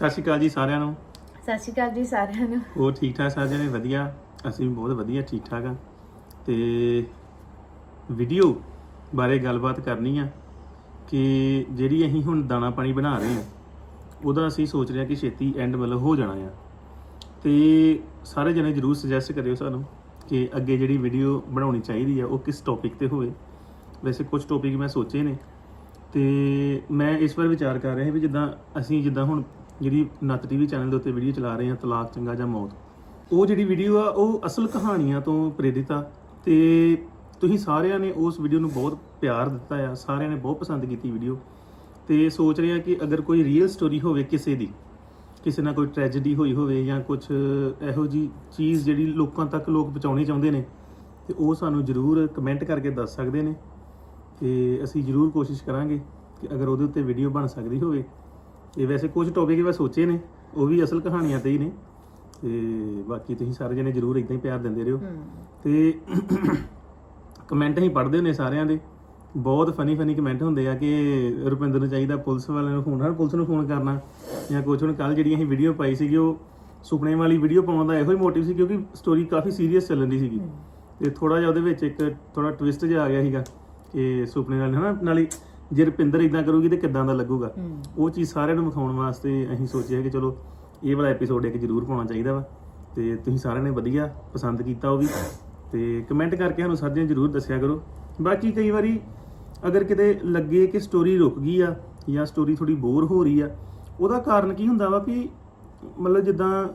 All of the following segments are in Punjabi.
ਸਤਿ ਸ਼੍ਰੀ ਅਕਾਲ ਜੀ ਸਾਰਿਆਂ ਨੂੰ। ਸਤਿ ਸ਼੍ਰੀ ਅਕਾਲ ਜੀ ਸਾਰਿਆਂ ਨੂੰ। ਹੋਰ ਠੀਕ ਠਾਕ ਸਾਰੇ ਜਣੇ? ਵਧੀਆ। ਅਸੀਂ ਵੀ ਬਹੁਤ ਵਧੀਆ ਠੀਕ ਠਾਕ ਆ। ਤੇ ਵੀਡੀਓ ਬਾਰੇ ਗੱਲਬਾਤ ਕਰਨੀ ਆ ਕਿ ਜਿਹੜੀ ਅਸੀਂ ਹੁਣ ਦਾਣਾ ਪਾਣੀ ਬਣਾ ਰਹੇ ਆ ਉਹਦਾ ਅਸੀਂ ਸੋਚ ਰਹੇ ਆ ਕਿ ਛੇਤੀ ਐਂਡ ਮਤਲਬ ਹੋ ਜਾਣਾ ਆ। ਤੇ ਸਾਰੇ ਜਣੇ ਜਰੂਰ ਸੁਜੈਸਟ ਕਰਿਓ ਸਾਨੂੰ ਕਿ ਅੱਗੇ ਜਿਹੜੀ ਵੀਡੀਓ ਬਣਾਉਣੀ ਚਾਹੀਦੀ ਆ ਉਹ ਕਿਸ ਟੌਪਿਕ ਤੇ ਹੋਵੇ। ਵੈਸੇ ਕੁਝ ਟੌਪਿਕ ਮੈਂ ਸੋਚੇ ਨੇ। ਤੇ ਮੈਂ ਇਸ ਵਾਰ ਵਿਚਾਰ ਕਰ ਰਿਹਾ ਵੀ ਜਿੱਦਾਂ ਅਸੀਂ ਜਿੱਦਾਂ ਹੁਣ ਜਿਹੜੀ ਨੱਤ ਟੀਵੀ ਚੈਨਲ ਦੇ ਉੱਤੇ ਵੀਡੀਓ ਚਲਾ ਰਹੇ ਹਾਂ ਤਲਾਕ ਚੰਗਾ ਜਾਂ ਮੌਤ। ਉਹ ਜਿਹੜੀ ਵੀਡੀਓ ਆ, ਉਹ ਅਸਲ ਕਹਾਣੀਆਂ ਤੋਂ ਪ੍ਰੇਰਿਤ ਆ ਤੇ ਤੁਸੀਂ ਸਾਰਿਆਂ ਨੇ ਉਸ ਵੀਡੀਓ ਨੂੰ ਬਹੁਤ ਪਿਆਰ ਦਿੱਤਾ ਆ, ਸਾਰਿਆਂ ਨੇ ਬਹੁਤ ਪਸੰਦ ਕੀਤੀ ਵੀਡੀਓ ਤੇ ਸੋਚ ਰਹੇ ਆ ਕਿ ਅਗਰ ਕੋਈ ਰੀਅਲ ਸਟੋਰੀ ਹੋਵੇ ਕਿਸੇ ਦੀ, ਕਿਸੇ ਨਾਲ ਕੋਈ ਟ੍ਰੈਜੇਡੀ ਹੋਈ ਹੋਵੇ ਜਾਂ ਕੁਝ ਇਹੋ ਜੀ ਚੀਜ਼ ਜਿਹੜੀ ਲੋਕਾਂ ਤੱਕ ਲੋਕ ਪਹੁੰਚਾਉਣੀ ਚਾਹੁੰਦੇ ਨੇ, ਤੇ ਉਹ ਸਾਨੂੰ ਜਰੂਰ ਕਮੈਂਟ ਕਰਕੇ ਦੱਸ ਸਕਦੇ ਨੇ। ਤੇ ਅਸੀਂ ਜਰੂਰ ਕੋਸ਼ਿਸ਼ ਕਰਾਂਗੇ ਕਿ ਅਗਰ ਉਹਦੇ ਉੱਤੇ ਵੀਡੀਓ ਬਣ ਸਕਦੀ ਹੋਵੇ ਤੇ ਵੈਸੇ ਕੁਝ ਟੌਪਿਕ ਮੈਂ ਸੋਚੇ ਨੇ ਉਹ ਵੀ ਅਸਲ ਕਹਾਣੀਆਂ ਤੇ ਹੀ ਨੇ। ਤੇ ਬਾਕੀ ਤੁਸੀਂ ਸਾਰੇ ਜਣੇ ਜਰੂਰ ਇਦਾਂ ਹੀ ਪਿਆਰ ਦਿੰਦੇ ਰਹੋ। ਤੇ ਕਮੈਂਟ ਹੀ ਪੜ੍ਹਦੇ ਹੁੰਦੇ ਸਾਰਿਆਂ ਦੇ। ਬਹੁਤ ਫਨੀ ਫਨੀ ਕਮੈਂਟ ਹੁੰਦੇ ਆ ਕਿ ਰੁਪਿੰਦਰ ਨੂੰ ਚਾਹੀਦਾ ਪੁਲਿਸ ਵਾਲਿਆਂ ਨੂੰ ਫੋਨ ਹਰ ਪੁਲਿਸ ਨੂੰ ਫੋਨ ਕਰਨਾ। ਜਾਂ ਕੁਝ ਹੁਣ ਕੱਲ ਜਿਹੜੀ ਅਸੀਂ ਵੀਡੀਓ ਪਾਈ ਸੀਗੀ ਉਹ ਸੁਪਨੇ ਵਾਲੀ ਵੀਡੀਓ ਪਾਉਣ ਦਾ ਇਹੋ ਹੀ ਮੋਟਿਵ ਸੀ ਕਿਉਂਕਿ ਸਟੋਰੀ ਕਾਫੀ ਸੀਰੀਅਸ ਚੱਲਣ ਦੀ ਸੀਗੀ। ਤੇ ਥੋੜਾ ਜਿਹਾ ਉਹਦੇ ਵਿੱਚ ਇੱਕ ਥੋੜਾ ਟਵਿਸਟ ਜਿਹਾ ਆ ਗਿਆ ਸੀਗਾ ਕਿ ਸੁਪਨੇ ਨਾਲ ਹਨਾ ਨਾਲੇ ਜੇ ਰੁਪਿੰਦਰ ਇਦਾਂ ਕਰੂਗੀ ਤੇ ਕਿੱਦਾਂ ਦਾ ਲੱਗੂਗਾ? ਉਹ ਚੀਜ਼ ਸਾਰਿਆਂ ਨੂੰ ਵਿਖਾਉਣ ਵਾਸਤੇ ਅਸੀਂ ਸੋਚਿਆ ਕਿ ਚਲੋ ਇਹ ਵਾਲਾ ਐਪੀਸੋਡ ਇੱਕ ਜ਼ਰੂਰ ਪਾਉਣਾ ਚਾਹੀਦਾ ਵਾ। ਤੇ ਤੁਸੀਂ ਸਾਰਿਆਂ ਨੇ ਵਧੀਆ ਪਸੰਦ ਕੀਤਾ ਉਹ ਵੀ। ਤੇ ਕਮੈਂਟ ਕਰਕੇ ਸਾਨੂੰ ਸਾਰਿਆਂ ਜਰੂਰ ਦੱਸਿਆ ਕਰੋ। ਬਾਕੀ ਕਈ ਵਾਰੀ ਅਗਰ ਕਿਤੇ ਲੱਗੇ ਕਿ ਸਟੋਰੀ ਰੁਕ ਗਈ ਆ ਜਾਂ ਸਟੋਰੀ ਥੋੜੀ ਬੋਰ ਹੋ ਰਹੀ ਆ ਉਹਦਾ ਕਾਰਨ ਕੀ ਹੁੰਦਾ ਵਾ ਵੀ ਮਤਲਬ ਜਿੱਦਾਂ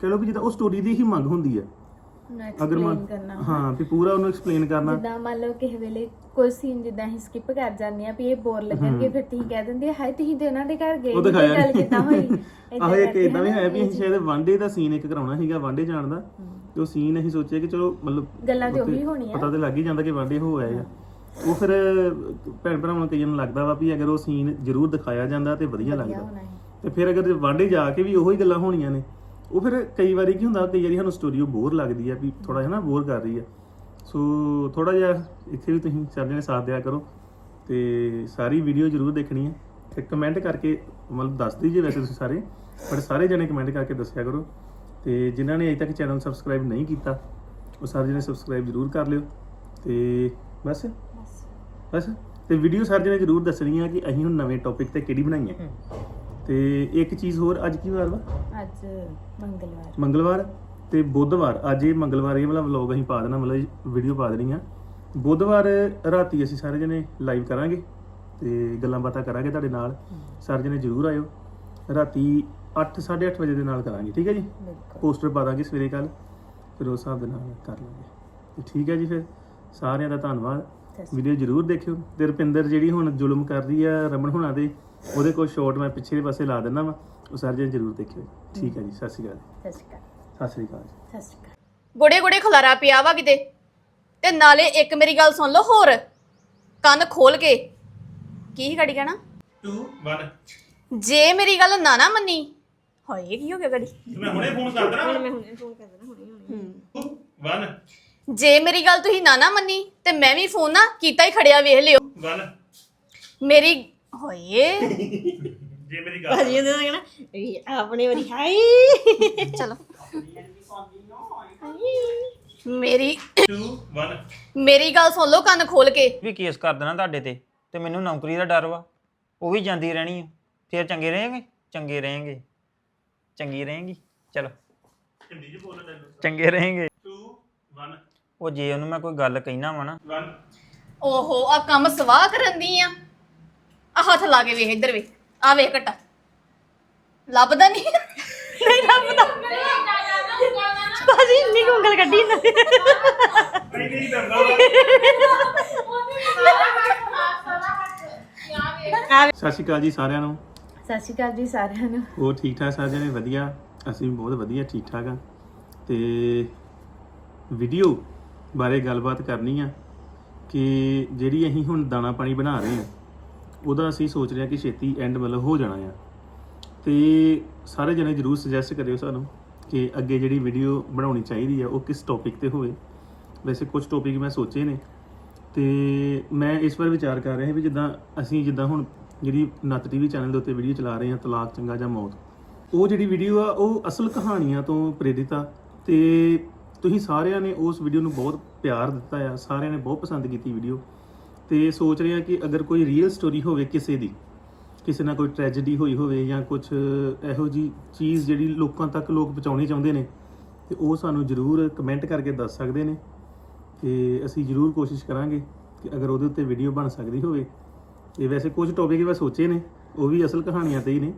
ਕਹ ਲਓ ਵੀ ਜਿੱਦਾਂ ਉਹ ਸਟੋਰੀ ਦੀ ਹੀ ਮੰਗ ਹੁੰਦੀ ਆ। ਅਗਰ ਕਰਨਾ। ਹਾਂ ਵੀ ਪੂਰਾ ਉਹਨੂੰ ਐਕਸਪਲੇਨ ਕਰਨਾ। ਜਿੱਦਾਂ ਮੰਨ ਲਓ ਕਿਸੇ ਵੇਲੇ ਕੋਈ ਸੀਨ ਜਿੱਦਾਂ ਅਸੀਂ ਸਕਿਪ ਕਰ ਜਾਂਦੇ ਆ ਵੀ ਇਹ ਬੋਰ ਲੱਗਣਗੇ ਫਿਰ ਤੁਸੀਂ ਕਹਿ ਦਿੰਦੇ ਆ, ਹਾਏ ਤੁਸੀਂ ਤੇ ਉਹਨਾਂ ਦੇ ਘਰ ਗਏ ਉਹ ਨੀ, ਦਿਖਾਇਆ ਗੱਲ ਕਿੱਦਾਂ ਹੋਈ? ਆਹੋ ਇੱਕ ਇਦਾਂ ਵੀ ਹੋਇਆ ਵੀ ਅਸੀਂ ਸ਼ਾਇਦ ਵਾਂਡੇ ਦਾ ਸੀਨ ਇੱਕ ਕਰਾਉਣਾ ਸੀਗਾ ਵਾਂਡੇ ਜਾਣ ਦਾ। ਤੇ ਉਹ ਸੀਨ ਅਸੀਂ ਸੋਚਿਆ ਕਿ ਚਲੋ ਮਤਲਬ ਗੱਲਾਂ ਤੇ ਉਹੀ ਹੋਣੀਆਂ। ਪਤਾ ਤੇ ਲੱਗ ਹੀ ਜਾਂਦਾ ਕਿ ਵਾਂਡੇ ਹੋ ਆਏ ਆ ਉਹ ਫਿਰ ਭੈਣ ਭਰਾਵਾਂ ਨੂੰ ਕਈਆਂ ਨੂੰ ਲੱਗਦਾ ਵਾ ਵੀ ਅਗਰ ਉਹ ਸੀਨ ਜ਼ਰੂਰ ਦਿਖਾਇਆ ਜਾਂਦਾ ਤੇ ਵਧੀਆ ਲੱਗਦਾ। ਹੋਣਾ ਤੇ ਫਿਰ ਅਗਰ ਵਾਂਡੇ ਜਾ ਕੇ ਵੀ ਉਹੀ ਗੱਲਾਂ ਹੋਣੀਆਂ ਨੇ ਉਹ ਫਿਰ ਕਈ ਵਾਰੀ ਕੀ ਹੁੰਦਾ ਕਈ ਵਾਰੀ ਸਾਨੂੰ ਸਟੋਰੀ ਉਹ ਬੋਰ ਲੱਗਦੀ ਆ ਵੀ ਥੋੜਾ ਜਿਹਾ ਨਾ ਬੋਰ ਕਰ ਰਹੀ ਆ। ਸੋ ਥੋੜਾ ਜਿਹਾ ਇੱਥੇ ਵੀ ਤੁਸੀਂ ਸਾਰੇ ਜਣੇ ਸਾਥ ਦਿਆ ਕਰੋ ਤੇ ਸਾਰੀ ਵੀਡੀਓ ਜ਼ਰੂਰ ਦੇਖਣੀ ਹੈ ਤੇ ਕਮੈਂਟ ਕਰਕੇ ਮਤਲਬ ਦੱਸ ਦਈਏ ਵੈਸੇ ਤੁਸੀਂ ਸਾਰੇ ਪਰ ਸਾਰੇ ਜਣੇ ਕਮੈਂਟ ਕਰਕੇ ਦੱਸਿਆ ਕਰੋ। ਤੇ ਜਿਨ੍ਹਾਂ ਨੇ ਅਜੇ ਤੱਕ ਚੈਨਲ ਸਬਸਕ੍ਰਾਈਬ ਨਹੀਂ ਕੀਤਾ ਉਹ ਸਾਰੇ ਜਣੇ ਸਬਸਕ੍ਰਾਈਬ ਜ਼ਰੂਰ ਕਰ ਲਿਓ। ਤੇ ਬਸ? ਬਸ। ਤੇ ਵੀਡੀਓ ਸਾਰੇ ਜਣੇ ਜ਼ਰੂਰ ਦੱਸਣੀ ਆ ਕਿ ਅਸੀਂ ਹੁਣ ਨਵੇਂ ਟੌਪਿਕ ਤੇ ਕਿਹੜੀ ਬਣਾਈ ਹੈ। ਤੇ ਇੱਕ ਚੀਜ਼ ਹੋਰ ਅੱਜ ਕੀ ਵਾਰ ਵਾ? ਅੱਜ ਮੰਗਲਵਾਰ। ਮੰਗਲਵਾਰ ਤੇ ਬੁੱਧਵਾਰ। ਅੱਜ ਇਹ ਮੰਗਲਵਾਰ ਇਹ ਵਾਲਾ ਵਲੌਗ ਅਸੀਂ ਪਾ ਦੇਣਾ ਮਤਲਬ ਵੀਡੀਓ ਪਾ ਦੇਣੀ ਆ। ਬੁੱਧਵਾਰ ਰਾਤੀ ਅਸੀਂ ਸਾਰੇ ਜਣੇ ਲਾਈਵ ਕਰਾਂਗੇ ਤੇ ਗੱਲਾਂ ਬਾਤਾਂ ਕਰਾਂਗੇ ਤੁਹਾਡੇ ਨਾਲ। ਸਾਰੇ ਜਣੇ ਜ਼ਰੂਰ ਆਇਓ। ਰਾਤੀ 8:30 ਵਜੇ ਦੇ ਨਾਲ ਕਰਾਂਗੇ ਠੀਕ ਹੈ ਜੀ? ਪੋਸਟਰ ਪਾ ਦਾਂਗੇ ਸਵੇਰੇ ਕੱਲ ਫਿਰ ਉਸ ਹਿਸਾਬ ਦੇ ਨਾਲ ਕਰ ਲਾਂਗੇ। ਤੇ ਠੀਕ ਹੈ ਜੀ ਫਿਰ। ਸਾਰਿਆਂ ਦਾ ਧੰਨਵਾਦ। ਵੀਡੀਓ ਜ਼ਰੂਰ ਦੇਖਿਓ। ਤੇ ਰੁਪਿੰਦਰ ਜਿਹੜੀ ਹੁਣ ਜ਼ੁਲਮ ਕਰ ਰਹੀ ਆ ਰਮਨ ਹੁਣਾਂ ਦੇ ਉਹਦੇ ਕੋਲ ਸ਼ਾਟ ਮੈਂ ਪਿੱਛੇ ਦੇ ਪਾਸੇ ਲਾ ਦਿੰਦਾ ਵਾ। ਉਹ ਸਾਰੇ ਜਣੇ ਜ਼ਰੂਰ ਦੇਖਿਓ। ਠੀਕ ਹੈ ਜੀ ਸਤਿ ਸ਼੍ਰੀ ਅਕਾਲ। ਸਤਿ ਸ਼੍ਰੀ ਅਕਾਲ। ਸਤਿ ਸ਼੍ਰੀ ਅਕਾਲ ਜੀ। ਸਤਿ ਸ਼੍ਰੀ ਅਕਾਲ। ਗੁੜੇ ਗੁੜੇ ਖਲਾਰਾ ਪਿਆ ਵਾ ਕਿਤੇ? ਤੇ ਨਾਲੇ ਇੱਕ ਮੇਰੀ ਗੱਲ ਸੁਣ ਲਓ ਹੋਰ। ਕੰਨ ਖੋਲ ਕੇ। ਕੀ ਹੀ ਗੜੀ ਕਹਿਣਾ? 2 1 ਜੇ ਮੇਰੀ ਗੱਲ ਨਾ ਨਾ ਮੰਨੀ ਹੋਏ ਕੀ ਹੋ ਗਿਆ ਗੜੀ? ਮੈਂ ਹੁਣੇ ਫੋਨ ਕਰ ਦੇਣਾ ਮੈਂ ਹੁਣੇ ਫੋਨ ਕਰ ਦੇਣਾ ਹੁਣੇ। 1 ਜੇ ਮੇਰੀ ਗੱਲ ਤੁਸੀਂ ਨਾ ਨਾ ਮੰਨੀ ਤੇ ਮੈਂ ਵੀ ਫੋਨ ਨਾ ਕੀਤਾ ਹੀ ਖੜਿਆ ਵੇਖ ਲਿਓ। 1 ਮੇਰੀ ਹੋਏ। ਜੇ ਮੇਰੀ ਗੱਲ ਭਾਜੀ ਉਹਦੇ ਨਾਲ ਕਹਿਣਾ ਵੀ ਆਪਣੇ ਵਾਰੀ ਹਾਈ ਚਲੋ। ਮੇਰੀ 2 1 ਮੇਰੀ ਗੱਲ ਸੁਣ ਲਓ ਕੰਨ ਖੋਲ ਕੇ। ਵੀ ਕੇਸ ਕਰ ਦੇਣਾ ਤੁਹਾਡੇ ਤੇ ਤੇ ਮੈਨੂੰ ਨੌਕਰੀ ਦਾ ਡਰ ਵਾ। ਉਹ ਵੀ ਜਾਂਦੀ ਰਹਿਣੀ ਆ। ਫਿਰ ਚੰਗੇ ਰਹੇਗੇ? ਚੰਗੇ ਰਹੇਗੇ। ਚੰਗੀ ਰਹੇਗੀ। ਚਲੋ। ਹਿੰਦੀ ਚ ਬੋਲਣ ਦੇ ਚੰਗੇ ਰਹੇਗੇ। 2 1 ਉਹ ਜੇ ਉਹਨੂੰ ਮੈਂ ਕੋਈ ਗੱਲ ਕਹਿਣਾ ਵਾ ਨਾ। 1 ਓਹੋ ਆ ਕੰਮ ਸਵਾਹ ਕਰਨ ਦੀ ਆ। ਆ ਹੱਥ ਲਾ ਕੇ ਵੇਖ ਇੱਧਰ ਵੇਖ। ਆ ਵੇਖ ਘਟਾ। ਲੱਭਦਾ ਨਹੀਂ। ਨਹੀਂ ਲੱਭਦਾ। ਭਾਜੀ ਇੰਨੀ ਕੁ ਉਂਗਲ ਕੱਢੀ ਨਾ। ਦੰਦਾ ਸਤਿ ਸ਼੍ਰੀ ਅਕਾਲ ਜੀ ਸਾਰਿਆਂ ਨੂੰ। ਸਤਿ ਸ਼੍ਰੀ ਅਕਾਲ ਜੀ ਸਾਰਿਆਂ ਨੂੰ। ਹੋਰ ਠੀਕ ਠਾਕ ਸਾਰੇ ਜਣੇ? ਵਧੀਆ। ਅਸੀਂ ਵੀ ਬਹੁਤ ਵਧੀਆ ਠੀਕ ਠਾਕ ਆ। ਤੇ ਵੀਡੀਓ ਬਾਰੇ ਗੱਲਬਾਤ ਕਰਨੀ ਆ ਕਿ ਜਿਹੜੀ ਅਸੀਂ ਹੁਣ ਦਾਣਾ ਪਾਣੀ ਬਣਾ ਰਹੇ ਆ ਉਹਦਾ ਅਸੀਂ ਸੋਚ ਰਹੇ ਹਾਂ ਕਿ ਛੇਤੀ ਐਂਡ ਮਤਲਬ ਹੋ ਜਾਣਾ ਆ। ਤੇ ਸਾਰੇ ਜਣੇ ਜਰੂਰ ਸੁਜੈਸਟ ਕਰਿਓ ਸਾਨੂੰ ਕਿ ਅੱਗੇ ਜਿਹੜੀ ਵੀਡੀਓ ਬਣਾਉਣੀ ਚਾਹੀਦੀ ਆ, ਉਹ ਕਿਸ ਟੌਪਿਕ ਤੇ ਹੋਵੇ। ਵੈਸੇ ਕੁਝ ਟੌਪਿਕ ਮੈਂ ਸੋਚੇ ਨੇ। ਤੇ ਮੈਂ ਇਸ ਵਾਰ ਵਿਚਾਰ ਕਰ ਰਿਹਾ ਵੀ ਜਿੱਦਾਂ ਅਸੀਂ ਜਿੱਦਾਂ ਹੁਣ ਜਿਹੜੀ ਨੱਤ ਟੀਵੀ ਚੈਨਲ ਦੇ ਉੱਤੇ ਵੀਡੀਓ ਚਲਾ ਰਹੇ ਹਾਂ, ਤਲਾਕ ਚੰਗਾ ਜਾਂ ਮੌਤ, ਉਹ ਜਿਹੜੀ ਵੀਡੀਓ ਆ, ਉਹ ਅਸਲ ਕਹਾਣੀਆਂ ਤੋਂ ਪ੍ਰੇਰਿਤ ਆ। ਤੇ ਤੁਸੀਂ ਸਾਰਿਆਂ ਨੇ ਉਸ ਵੀਡੀਓ ਨੂੰ ਬਹੁਤ ਪਿਆਰ ਦਿੱਤਾ ਆ, ਸਾਰਿਆਂ ਨੇ ਬਹੁਤ ਪਸੰਦ ਕੀਤੀ ਵੀਡੀਓ ਤੇ ਸੋਚ ਰਿਹਾ ਕਿ ਅਗਰ ਕੋਈ ਰੀਅਲ ਸਟੋਰੀ ਹੋਵੇ ਕਿਸੇ ਦੀ ਕਿਸੇ ਨਾਲ ਕੋਈ ਟ੍ਰੈਜੇਡੀ ਹੋਈ ਹੋਵੇ ਜਾਂ ਕੁਝ ਇਹੋ ਜੀ ਚੀਜ਼ ਜਿਹੜੀ ਲੋਕਾਂ ਤੱਕ ਲੋਕ ਪਹੁੰਚਾਉਣੀ ਚਾਹੁੰਦੇ ਨੇ ਤੇ ਉਹ ਸਾਨੂੰ ਜਰੂਰ ਕਮੈਂਟ ਕਰਕੇ ਦੱਸ ਸਕਦੇ ਨੇ। ਤੇ ਅਸੀਂ ਜਰੂਰ ਕੋਸ਼ਿਸ਼ ਕਰਾਂਗੇ ਕਿ ਅਗਰ ਉਹਦੇ ਉੱਤੇ ਵੀਡੀਓ ਬਣ ਸਕਦੀ ਹੋਵੇ। ਤੇ ਵੈਸੇ ਕੁਝ ਟੌਪਿਕ ਮੈਂ ਸੋਚੇ ਨੇ ਉਹ ਵੀ ਅਸਲ ਕਹਾਣੀਆਂ ਤੇ ਹੀ ਨੇ।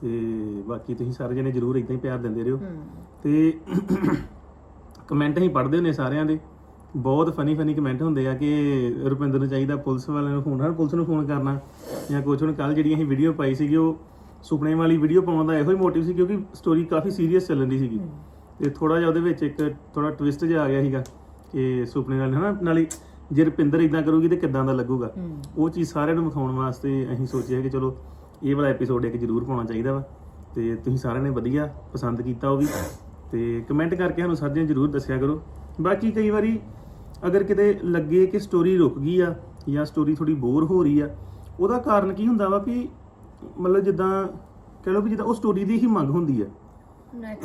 ਤੇ ਬਾਕੀ ਤੁਸੀਂ ਸਾਰੇ ਜਣੇ ਜਰੂਰ ਇਦਾਂ ਹੀ ਪਿਆਰ ਦਿੰਦੇ ਰਹੋ। ਤੇ ਕਮੈਂਟ ਹੀ ਪੜ੍ਹਦੇ ਹੁੰਦੇ ਸਾਰਿਆਂ ਦੇ। ਬਹੁਤ ਫਨੀ ਫਨੀ ਕਮੈਂਟ ਹੁੰਦੇ ਆ ਕਿ ਰੁਪਿੰਦਰ ਨੂੰ ਚਾਹੀਦਾ ਪੁਲਿਸ ਵਾਲਿਆਂ ਨੂੰ ਫੋਨ ਹਰ ਪੁਲਿਸ ਨੂੰ ਫੋਨ ਕਰਨਾ ਜਾਂ ਕੁਝ ਹੁਣ ਕੱਲ ਜਿਹੜੀ ਅਸੀਂ ਵੀਡੀਓ ਪਾਈ ਸੀਗੀ ਉਹ ਸੁਪਨੇ ਵਾਲੀ ਵੀਡੀਓ ਪਾਉਣ ਦਾ ਇਹੋ ਹੀ ਮੋਟਿਵ ਸੀ ਕਿਉਂਕਿ ਸਟੋਰੀ ਕਾਫੀ ਸੀਰੀਅਸ ਚੱਲਣ ਦੀ ਸੀਗੀ। ਤੇ ਥੋੜਾ ਜਿਹਾ ਉਹਦੇ ਵਿੱਚ ਇੱਕ ਥੋੜਾ ਟਵਿਸਟ ਜਿਹਾ ਆ ਗਿਆ ਸੀਗਾ ਕਿ ਸੁਪਨੇ ਨਾਲ ਹਨਾ ਨਾਲੇ ਜੇ ਰੁਪਿੰਦਰ ਇਦਾਂ ਕਰੂਗੀ ਤੇ ਕਿੱਦਾਂ ਦਾ ਲੱਗੂਗਾ। ਉਹ ਚੀਜ਼ ਸਾਰਿਆਂ ਨੂੰ ਵਿਖਾਉਣ ਵਾਸਤੇ ਅਸੀਂ ਸੋਚਿਆ ਕਿ ਚਲੋ ਇਹ ਵਾਲਾ ਐਪੀਸੋਡ ਇੱਕ ਜ਼ਰੂਰ ਪਾਉਣਾ ਚਾਹੀਦਾ ਵਾ। ਤੇ ਤੁਸੀਂ ਸਾਰਿਆਂ ਨੇ ਵਧੀਆ ਪਸੰਦ ਕੀਤਾ ਉਹ ਵੀ। ਤੇ ਕਮੈਂਟ ਕਰਕੇ ਸਾਨੂੰ ਸਾਰਿਆਂ ਜਰੂਰ ਦੱਸਿਆ ਕਰੋ। ਬਾਕੀ ਕਈ ਵਾਰੀ ਅਗਰ ਕਿਤੇ ਲੱਗੇ ਕਿ ਸਟੋਰੀ ਰੁਕ ਗਈ ਆ ਜਾਂ ਸਟੋਰੀ ਥੋੜੀ ਬੋਰ ਹੋ ਰਹੀ ਆ ਉਹਦਾ ਕਾਰਨ ਕੀ ਹੁੰਦਾ ਵਾ ਵੀ ਮਤਲਬ ਜਿੱਦਾਂ ਕਹ ਲਓ ਵੀ ਜਿੱਦਾਂ ਉਹ ਸਟੋਰੀ ਦੀ ਹੀ ਮੰਗ ਹੁੰਦੀ ਆ।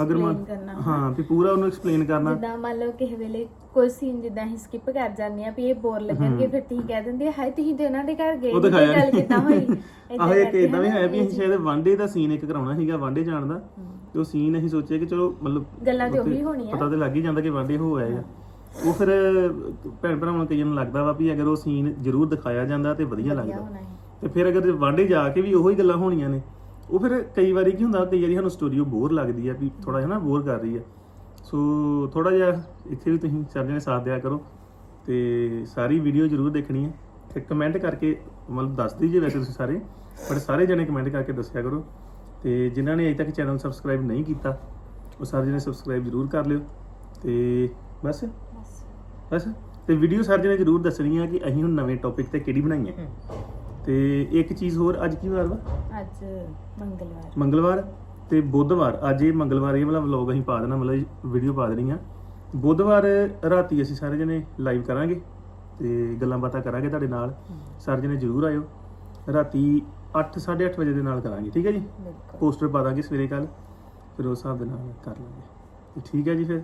ਅਗਰ ਕਰਨਾ। ਹਾਂ ਵੀ ਪੂਰਾ ਉਹਨੂੰ ਐਕਸਪਲੇਨ ਕਰਨਾ। ਜਿੱਦਾਂ ਮੰਨ ਲਓ ਕਿਸੇ ਵੇਲੇ ਕੋਈ ਸੀਨ ਜਿੱਦਾਂ ਅਸੀਂ ਸਕਿਪ ਕਰ ਜਾਂਦੇ ਆ ਵੀ ਇਹ ਬੋਰ ਲੱਗਣਗੇ ਫਿਰ ਤੁਸੀਂ ਕਹਿ ਦਿੰਦੇ ਹਾਏ ਤੁਸੀਂ ਤੇ ਉਹਨਾਂ ਦੇ ਘਰ ਗਏ ਉਹ ਦਿਖਾਇਆ ਗੱਲ ਕਿੱਦਾਂ ਹੋਈ? ਆਹ ਇੱਕ ਇਦਾਂ ਵੀ ਹੈ ਵੀ ਅਸੀਂ ਸ਼ਾਇਦ ਵਾਂਡੇ ਦਾ ਸੀਨ ਇੱਕ ਕਰਾਉਣਾ ਸੀਗਾ ਵਾਂਡੇ ਜਾਣ ਦਾ। ਤੇ ਉਹ ਸੀਨ ਅਸੀਂ ਸੋਚਿਆ ਕਿ ਚਲੋ ਮਤਲਬ ਗੱਲਾਂ ਤੇ ਉਹੀ ਹੋਣੀਆਂ। ਪਤਾ ਤੇ ਲੱਗ ਹੀ ਜਾਂਦਾ ਕਿ ਵਾਂਡੇ ਹੋ ਆਏ ਆ ਉਹ ਫਿਰ ਭੈਣ ਭਰਾਵਾਂ ਨੂੰ ਕਈਆਂ ਨੂੰ ਲੱਗਦਾ ਵਾ ਵੀ ਅਗਰ ਉਹ ਸੀਨ ਜ਼ਰੂਰ ਦਿਖਾਇਆ ਜਾਂਦਾ ਤੇ ਵਧੀਆ ਲੱਗਦਾ। ਤੇ ਫਿਰ ਅਗਰ ਵਾਂਡੇ ਜਾ ਕੇ ਵੀ ਉਹੀ ਗੱਲਾਂ ਹੋਣੀਆਂ ਨੇ ਉਹ ਫਿਰ ਕਈ ਵਾਰੀ ਕੀ ਹੁੰਦਾ ਕਈ ਵਾਰੀ ਸਾਨੂੰ ਸਟੋਰੀ ਬੋਰ ਲੱਗਦੀ ਆ ਵੀ ਥੋੜਾ ਜਿਹਾ ਨਾ ਬੋਰ ਕਰ ਰਹੀ ਆ। ਸੋ ਥੋੜਾ ਜਿਹਾ ਇੱਥੇ ਵੀ ਤੁਸੀਂ ਸਾਰੇ ਨੇ ਸਾਥ ਦਿਆ ਕਰੋ ਤੇ ਸਾਰੀ ਵੀਡੀਓ ਜ਼ਰੂਰ ਦੇਖਣੀ ਹੈ ਤੇ ਕਮੈਂਟ ਕਰਕੇ ਮਤਲਬ ਦੱਸ ਦਈਏ ਵੈਸੇ ਤੁਸੀਂ ਸਾਰੇ ਪਰ ਸਾਰੇ ਜਣੇ ਕਮੈਂਟ ਕਰਕੇ ਦੱਸਿਆ ਕਰੋ। ਤੇ ਜਿਨ੍ਹਾਂ ਨੇ ਅਜੇ ਤੱਕ ਚੈਨਲ ਸਬਸਕ੍ਰਾਈਬ ਨਹੀਂ ਕੀਤਾ ਉਹ ਸਾਰੇ ਜਣੇ ਸਬਸਕ੍ਰਾਈਬ ਜ਼ਰੂਰ ਕਰ ਲਿਓ। ਤੇ ਬਸ। ਬਸ। ਤੇ ਵੀਡੀਓ ਸਾਰੇ ਜਣੇ ਜ਼ਰੂਰ ਦੱਸਣੀ ਆ ਕਿ ਅਸੀਂ ਹੁਣ ਨਵੇਂ ਟੌਪਿਕ ਤੇ ਕਿਹੜੀ ਬਣਾਈ ਹੈ। ਤੇ ਇੱਕ ਚੀਜ਼ ਹੋਰ ਅੱਜ ਕੀ ਵਾਰ ਵਾ? ਅੱਜ ਮੰਗਲਵਾਰ। ਮੰਗਲਵਾਰ ਤੇ ਬੁੱਧਵਾਰ। ਅੱਜ ਇਹ ਮੰਗਲਵਾਰ ਇਹ ਵਾਲਾ ਵਲੌਗ ਅਸੀਂ ਪਾ ਦੇਣਾ ਮਤਲਬ ਵੀਡੀਓ ਪਾ ਦੇਣੀ ਆ। ਬੁੱਧਵਾਰ ਰਾਤੀ ਅਸੀਂ ਸਾਰੇ ਜਣੇ ਲਾਈਵ ਕਰਾਂਗੇ ਤੇ ਗੱਲਾਂ ਬਾਤਾਂ ਕਰਾਂਗੇ ਤੁਹਾਡੇ ਨਾਲ। ਸਾਰੇ ਜਣੇ ਜ਼ਰੂਰ ਆਇਓ। ਰਾਤੀ 8:30 ਵਜੇ ਦੇ ਨਾਲ ਕਰਾਂਗੇ ਠੀਕ ਹੈ ਜੀ? ਬਿਲਕੁਲ। ਪੋਸਟਰ ਪਾ ਦਾਂਗੇ ਸਵੇਰੇ ਕੱਲ ਫਿਰ ਉਸ ਹਿਸਾਬ ਦੇ ਨਾਲ ਕਰ ਲਾਂਗੇ। ਠੀਕ ਹੈ ਜੀ ਫਿਰ।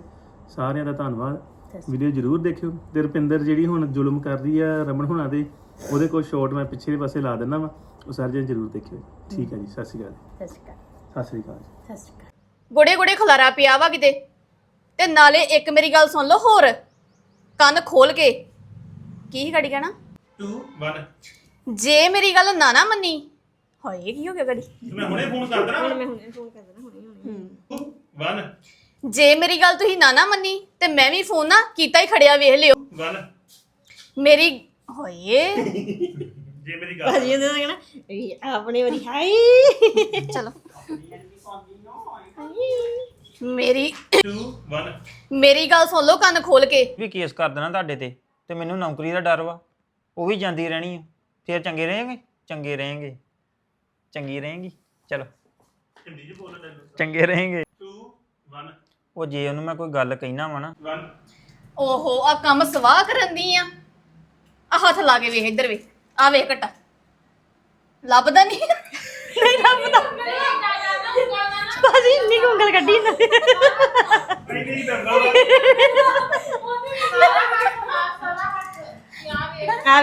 ਸਾਰਿਆਂ ਦਾ ਧੰਨਵਾਦ। ਵੀਡੀਓ ਜ਼ਰੂਰ ਦੇਖਿਓ। ਤੇ ਰੁਪਿੰਦਰ ਜਿਹੜੀ ਹੁਣ ਜ਼ੁਲਮ ਕਰ ਰਹੀ ਆ ਰਮਨ ਹੁਣਾਂ ਦੇ ਉਹਦੇ ਕੋਲ ਸ਼ਾਟ ਮੈਂ ਪਿੱਛੇ ਦੇ ਪਾਸੇ ਲਾ ਦਿੰਦਾ ਵਾ। ਉਹ ਸਾਰੇ ਜਣੇ ਜ਼ਰੂਰ ਦੇਖਿਓ। ਠੀਕ ਹੈ ਜੀ ਸਤਿ ਸ਼੍ਰੀ ਅਕਾਲ ਸਤਿ ਸ਼੍ਰੀ ਅਕਾਲ। ਸਤਿ ਸ਼੍ਰੀ ਅਕਾਲ ਸਤਿ ਸ਼੍ਰੀ ਅਕਾਲ। ਗੋੜੇ ਗੋੜੇ ਖਲਾਰਾ ਪਿਆ ਵਾ ਕਿਤੇ। ਤੇ ਨਾਲੇ ਇੱਕ ਮੇਰੀ ਗੱਲ ਸੁਣ ਲਓ ਹੋਰ। ਕੰਨ ਖੋਲ ਕੇ। ਕੀ ਗੜੀ ਕਹਿਣਾ? 2 1 ਜੇ ਮੇਰੀ ਗੱਲ ਨਾ ਨਾ ਮੰਨੀ। ਹਾਏ ਕੀ ਹੋ ਗਿਆ ਗੜੀ? ਮੈਂ ਹੁਣੇ ਫੋਨ ਕਰ ਦੇਣਾ ਮੈਂ ਹੁਣੇ ਫੋਨ ਕਰ ਦੇਣਾ ਹੁਣੇ ਹੁਣੇ। 1 ਜੇ ਮੇਰੀ ਗੱਲ ਤੁਸੀਂ ਨਾ ਨਾ ਮੰਨੀ ਤੇ ਮੈਂ ਵੀ ਫੋਨ ਨਾ ਕੀਤਾ ਹੀ ਖੜਿਆ ਵੇਖ ਲਿਓ। 1 ਮੇਰੀ ਹੋਏ ਜੇ ਮੇਰੀ ਗੱਲ ਭਾਜੀ ਉਹਨੇ ਕਹਿਣਾ ਇਹ ਆਪਣੇ ਵਾਰੀ ਹਾਈ। ਚਲੋ। ਮੇਰੀ 2 1 ਮੇਰੀ ਗੱਲ ਸੁਣ ਲਓ ਕੰਨ ਖੋਲ ਕੇ। ਵੀ ਕੇਸ ਕਰ ਦੇਣਾ ਤੁਹਾਡੇ ਤੇ ਤੇ ਮੈਨੂੰ ਨੌਕਰੀ ਦਾ ਡਰ ਵਾ। ਉਹ ਵੀ ਜਾਂਦੀ ਰਹਿਣੀ ਆ। ਫਿਰ ਚੰਗੇ ਰਹੇਗੇ? ਚੰਗੇ ਰਹੇਗੇ। ਚੰਗੀ ਰਹੇਗੀ। ਚਲੋ। ਹਿੰਦੀ ਚ ਬੋਲਣਾ ਚੰਗੇ ਰਹੇਗੇ। 2 1 ਉਹ ਜੇ ਉਹਨੂੰ ਮੈਂ ਕੋਈ ਗੱਲ ਕਹਿਣਾ ਵਾ ਨਾ। 1 ਓਹੋ ਆ ਕੰਮ ਸਵਾਹ ਕਰਨ ਦੀ ਆ। ਆ ਹੱਥ ਲਾ ਕੇ ਵੇਖ ਇੱਧਰ ਵੇਖ ਆ ਵੇਖ ਘਟਾ। ਲੱਭਦਾ ਨਹੀਂ। ਨਹੀਂ ਲੱਭਦਾ। ਭਾਜੀ ਇੰਨੀ ਕੁ ਉਂਗਲ ਕੱਢੀ ਨੇ। ਨਹੀਂ ਨਹੀਂ ਦੰਦਾ ਆ